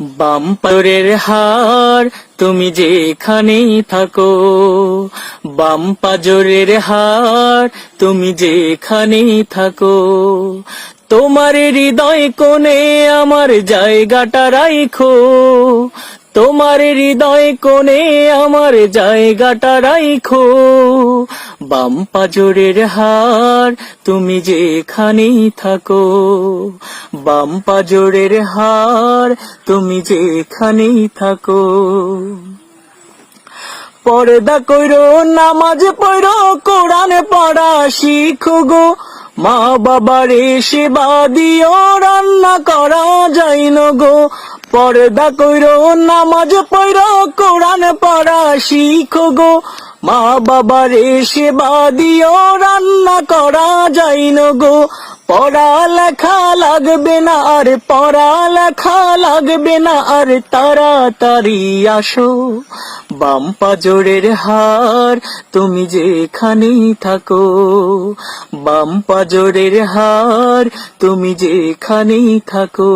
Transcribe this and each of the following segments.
বাম্পারের হার, তুমি যেখানেই থাকো। বাম পাজরের হার, তুমি যেখানেই থাকো। তোমার হৃদয় কোণে আমার জায়গাটা রাইখো। তোমার হৃদয় কোণে আমার জায়গাটা রাইখো। বাম পাজরের হার তুমি যেখানেই থাকো। বাম পাজরের হার তুমি যেখানেই থাকো। পর্দা কইরো, নামাজ পড়ো, কোরআন পড়া শিখো গো। মা বাবার সেবা দিও, রান্না করা যাই ন গো। পর্দা কইরো, নামাজ পড়ো, কোরআন পড়া শিখো গো। মা বাবার সেবা দিও, রান্না করা যাই গো। পড়া লেখা লাগবে না আর পড়া লেখা লাগবে না আর, তাড়াতাড়ি আসো। বাম পাজরের হার, তুমি যেখানেই থাকো। বাম পাজরের হার, তুমি যেখানেই থাকো।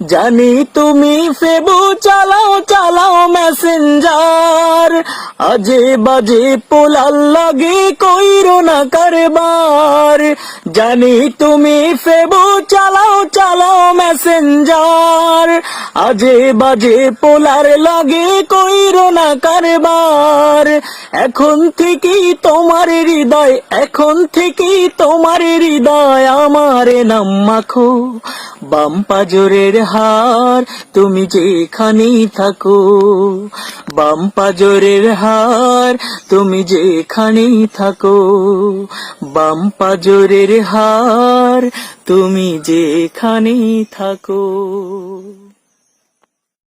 জানি তুমি ফেবু, চালাও চালাও মেসেঞ্জার আজে বাজে পোলাল লাগে, কইরো না কারবার। জানি তুমি ফেবু, চালাও চালাও মেসেঞ্জার আজে বাজে পোলার লাগে, কইরো না কারবার। এখন থেকেই তোমার হৃদয়, এখন থেকেই তোমার হৃদয় আমার নাম মাখো। বাম পাজরের হার তুমি যেখানেই থাকো, বাম পাজরের হার তুমি যেখানেই থাকো, বাম পাজরের হার তুমি যেখানেই থাকো।